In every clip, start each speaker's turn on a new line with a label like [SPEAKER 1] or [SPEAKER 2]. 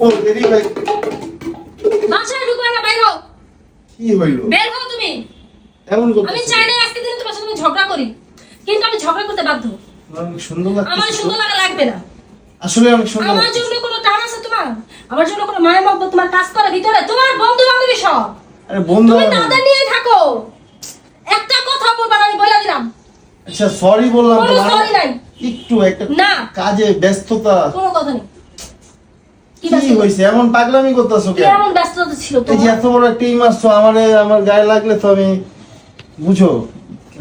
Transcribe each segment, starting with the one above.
[SPEAKER 1] ও দেরি ভাই
[SPEAKER 2] বাসায় ঢুকবে না বাইর হও
[SPEAKER 1] কি হইল?
[SPEAKER 2] বের হও তুমি।
[SPEAKER 1] এমন
[SPEAKER 2] আমি চাই না আজকে দিন তোমার সাথে ঝগড়া করি কিন্তু আমি ঝগড়া করতে বাধ্য।
[SPEAKER 1] অনেক সুন্দর
[SPEAKER 2] আমার সুন্দর লাগা লাগবে না।
[SPEAKER 1] আসলে অনেক সুন্দর
[SPEAKER 2] আমার জন্য কোনো টান আছে তোমার? আমার জন্য কোনো মায়া মহব্বত তোমার কাজ করে ভিতরে? তোমার বন্ধু বান্ধবী সব।
[SPEAKER 1] আরে বন্ধু
[SPEAKER 2] তুমি নিয়ে থাকো। একটা কথা বলবা আমি বলে দিলাম।
[SPEAKER 1] আচ্ছা সরি বললাম তোমার। একটু একটা
[SPEAKER 2] না।
[SPEAKER 1] কাজে ব্যস্ততা।
[SPEAKER 2] কোনো কথা নেই। কি
[SPEAKER 1] কি হইছে? এমন পাগলামি করতেছো কেন?
[SPEAKER 2] এমন ব্যস্ততা ছিল
[SPEAKER 1] এই এত বড় একটা ইমাস আমারে আমার গায়ে লাগলে তো আমি বুঝো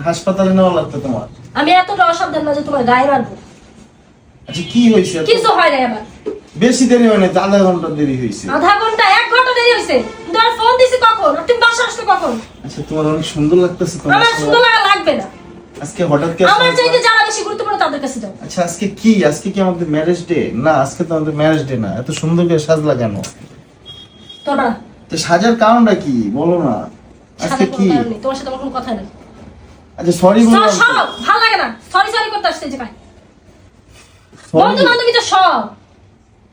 [SPEAKER 1] হাসপাতালে নেওয়া লাগতো তোমার।
[SPEAKER 2] আমি এতটা অসাবধান না যে তোমার গায়ে মারবো।
[SPEAKER 1] আচ্ছা কি হয়েছে?
[SPEAKER 2] কিছু হয় না আবার
[SPEAKER 1] বেশি দেরি হয় না আধা ঘণ্টা দেরি হয়েছে।
[SPEAKER 2] আধা ঘণ্টা এক ঘণ্টা দেরি তোমার ফোন দিছি কখন? তুমি বাসা আসবে কখন?
[SPEAKER 1] আচ্ছা তোমার অনেক সুন্দর লাগতেছে তোমার
[SPEAKER 2] আমার সুন্দর লাগা লাগবে না।
[SPEAKER 1] আজকে হঠাৎ কি
[SPEAKER 2] আমার চাইতে যারা বেশি গুরুত্বপূর্ণ তাদের কাছে যাও।
[SPEAKER 1] আচ্ছা আজকে কি? আজকে কি আমাদের ম্যারেজ ডে না আজকে তো আমাদের ম্যারেজ ডে না। এত সুন্দর করে সাজলা কেন?
[SPEAKER 2] তোমরা
[SPEAKER 1] তো সাজার কারণটা কি? বলো না। আজকে কি?
[SPEAKER 2] তোমার সাথে আমার কোনো কথা নেই।
[SPEAKER 1] আচ্ছা সরি বললাম
[SPEAKER 2] সব! ভালো লাগে না। সরি সরি করতে আসছে যে ভাই। বন্ধু বান্ধবী তো সব।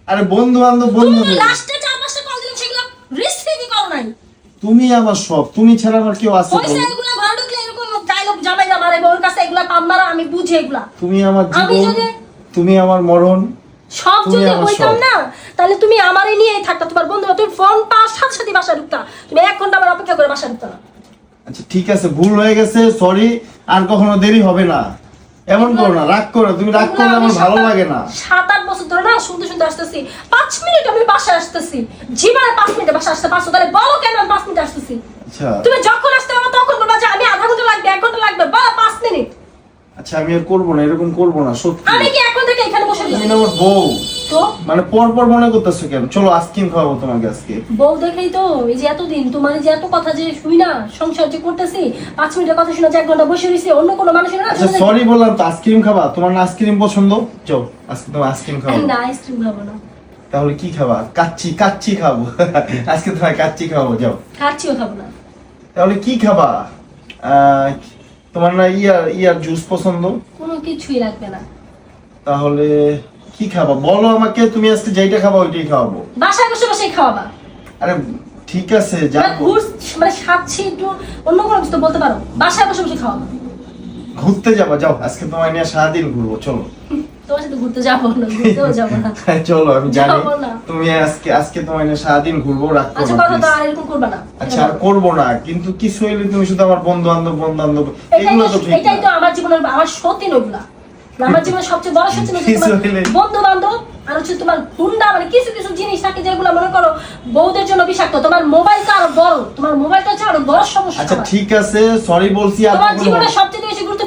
[SPEAKER 1] আরে বন্ধু বান্ধব
[SPEAKER 2] তুমি
[SPEAKER 1] বন্ধু
[SPEAKER 2] লাস্টে চার পাঁচটা কল দিলাম সেগুলো রিসিভই করো নাই?
[SPEAKER 1] তুমি আমার সব। তুমি ছাড়া আমার কেউ আছে
[SPEAKER 2] পয়সা
[SPEAKER 1] বলো?
[SPEAKER 2] এগুলো ঘরে ঢুকলে এরকম ডায়লগ জামাই না মারে ওর কাছে এগুলো পাম মারা আমি বুঝি এগুলা।
[SPEAKER 1] তুমি আমার
[SPEAKER 2] আমি
[SPEAKER 1] জীবন তুমি আমার মরণ
[SPEAKER 2] সব যদি
[SPEAKER 1] আমার
[SPEAKER 2] না তাহলে তুমি আমারই নিয়েই থাকতা তোমার বন্ধু তুমি ফোন পাওয়ার সাথে সাথে বাসা ঢুকতা। তুমি এক ঘণ্টা আমার অপেক্ষা করে বাসা ঢুকতা না।
[SPEAKER 1] আচ্ছা ঠিক আছে ভুল হয়ে গেছে সরি আর কখনো দেরি হবে না। এমন করো না রাগ করো তুমি রাগ করলে আমার ভালো লাগে না।
[SPEAKER 2] সাত আট বছর ধরে না শুনতে শুনতে আসতেছি। পাঁচ মিনিট আমি বাসায় আসতেছি। জীবনে পাঁচ মিনিটে বাসা আসতে পারছ তাহলে বলো কেন আমি পাঁচ মিনিট আসতেছি?
[SPEAKER 1] আচ্ছা।
[SPEAKER 2] তুমি যখন আসতে পারো তখন বলবা যে আমি আধা ঘণ্টা লাগবে এক ঘণ্টা লাগবে বলো পাঁচ মিনিট
[SPEAKER 1] আচ্ছা আমি আর করব না এরকম করব না সত্যি।
[SPEAKER 2] আমি কি এখন থেকে এখানে বসে
[SPEAKER 1] তুমি না আমার বউ।
[SPEAKER 2] তো?
[SPEAKER 1] মানে পর পর মনে করতেছো কেন? চলো আইসক্রিম খাওয়াবো তোমাকে আজকে।
[SPEAKER 2] বউ দেখেই তো এই যে এতদিন তোমার যে এত কথা যে শুই না সংসার যে করতেছি পাঁচ মিনিটের কথা শুনে এক ঘণ্টা বসে রয়েছে অন্য কোনো মানুষের না
[SPEAKER 1] আচ্ছা সরি বললাম তো আইসক্রিম খাবা? তোমার না আইসক্রিম পছন্দ? চল আজকে তোমার আইসক্রিম খাব
[SPEAKER 2] না আইসক্রিম খাব না।
[SPEAKER 1] তাহলে কি খাবা? কাচ্চি কাচ্চি খাব। আজকে তোমার কাচ্চি খাব যাও।
[SPEAKER 2] খাচ্ছিও খাব না।
[SPEAKER 1] তাহলে কি খাবা? আহ, তোমার না ইয়ার ইয়ার জুস পছন্দ?
[SPEAKER 2] কোনো কিছুই লাগবে না।
[SPEAKER 1] তাহলে কি খাবা? বলো আমাকে তুমি আজকে যেইটা খাবা ওইটাই খাওয়াবো।
[SPEAKER 2] বাসায় বসে বসে খাওয়াবা।
[SPEAKER 1] আরে ঠিক আছে
[SPEAKER 2] যা মানে সাচ্ছি একটু অন্য কোনো কিছু বলতে পারো। বাসায় বসে বসে খাওয়াবা।
[SPEAKER 1] ঘুরতে যাবা যাও আজকে তোমায় নিয়ে সারাদিন ঘুরবো চলো।
[SPEAKER 2] তোমার সাথে ঘুরতে যাব না ঘুরতেও যাব না।
[SPEAKER 1] চলো আমি জানি তুমি আজকে আজকে তোমায় নিয়ে সারাদিন ঘুরবো রাগ
[SPEAKER 2] আচ্ছা কথা তো এরকম করবা না।
[SPEAKER 1] আচ্ছা আর করব না কিন্তু কিছু হইলে তুমি শুধু আমার বন্ধু বান্ধব বন্ধু বান্ধব এগুলো তো
[SPEAKER 2] তো
[SPEAKER 1] ঠিক
[SPEAKER 2] এটাই তো আমার জীবনের আমার সত্যি নইগুলা আমার জীবনের সবচেয়ে বড় সত্যি হচ্ছে
[SPEAKER 1] কিছু
[SPEAKER 2] বন্ধু বান্ধব আর হচ্ছে তোমার হুন্ডা মানে কিছু কিছু জিনিস থাকে যেগুলো মনে করো বউদের জন্য বিষাক্ত। তোমার মোবাইলটা আরও বড়। তোমার মোবাইলটা হচ্ছে আরও বড় সমস্যা
[SPEAKER 1] আচ্ছা ঠিক আছে সরি বলছি আর
[SPEAKER 2] তোমার জীবনের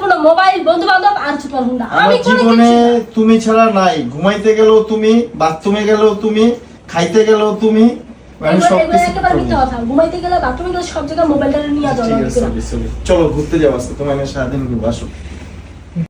[SPEAKER 2] গুরুত্বপূর্ণ মোবাইল বন্ধু বান্ধব আর তোমার হুন্ডা আমি
[SPEAKER 1] জীবনে তুমি ছাড়া নাই ঘুমাইতে গেলেও তুমি বাথরুমে গেলেও তুমি খাইতে গেলেও তুমি
[SPEAKER 2] মানে
[SPEAKER 1] সব।
[SPEAKER 2] ঘুমাইতে গেলে বাথরুমে গেলে সব জায়গায় মোবাইলটা নিয়ে যাওয়া না।
[SPEAKER 1] sorry। চলো ঘুরতে যাওয়া তোমার সারাদিন ঘুরবো আসো